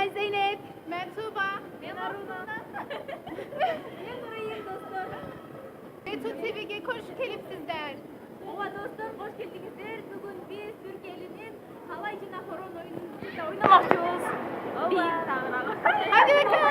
Ben Zeynep. Ben Tuğba. Ben Aruna. ben Nuray'ım dostlar. Ve Tut TV'ye koş kelip sizden. Ova dostlar hoş geldinizler. Bugün biz Türkiye'nin hava içine horon oyununu oynamakçıyız. Hadi bakalım.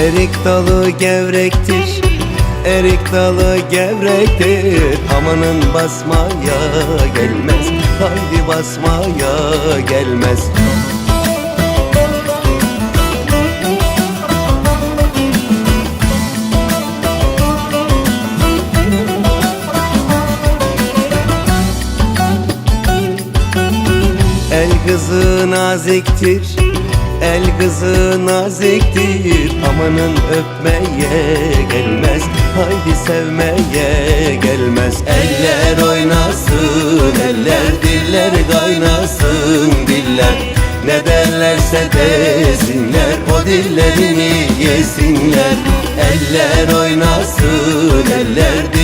Erik dalı gevrektir. Erik dalı gevrektir. Amanın basmaya gelmez. Haydi basmaya gelmez. El kızı naziktir El kızı naziktir Amanın öpmeye gelmez. Haydi sevmeye gelmez. Eller oynasın Eller diller kaynasın diller. Ne derlerse desinler O dillerini yesinler. Eller oynasın Eller diller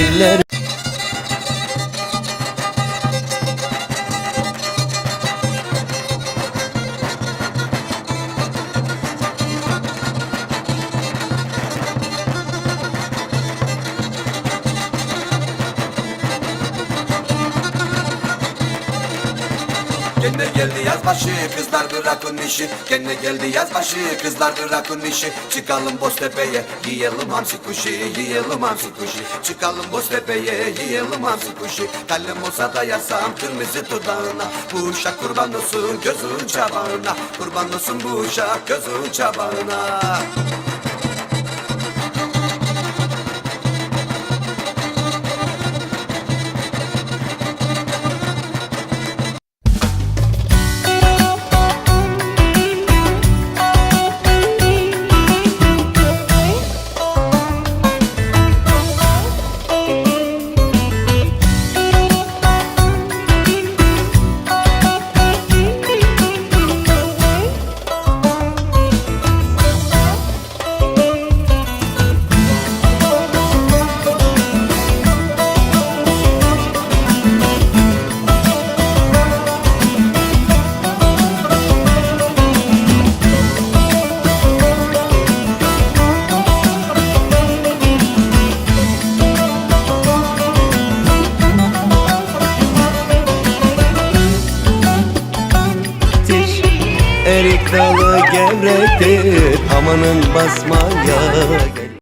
Gene geldi yaz başı kızlar bırakın işi. Gene geldi yaz başı kızlar bırakın işi. Çıkalım Boztepe'ye yiyelim hamsi kuşu Yiyelim hamsi kuşu Çıkalım Boztepe'ye yiyelim hamsi kuşu Kalem olsa da yazsam kırmızı dudağına. Bu uşak kurban olsun gözün çabağına. Kurban olsun bu uşak gözün çabağına Erik dalı gevrektir Amanın basmaya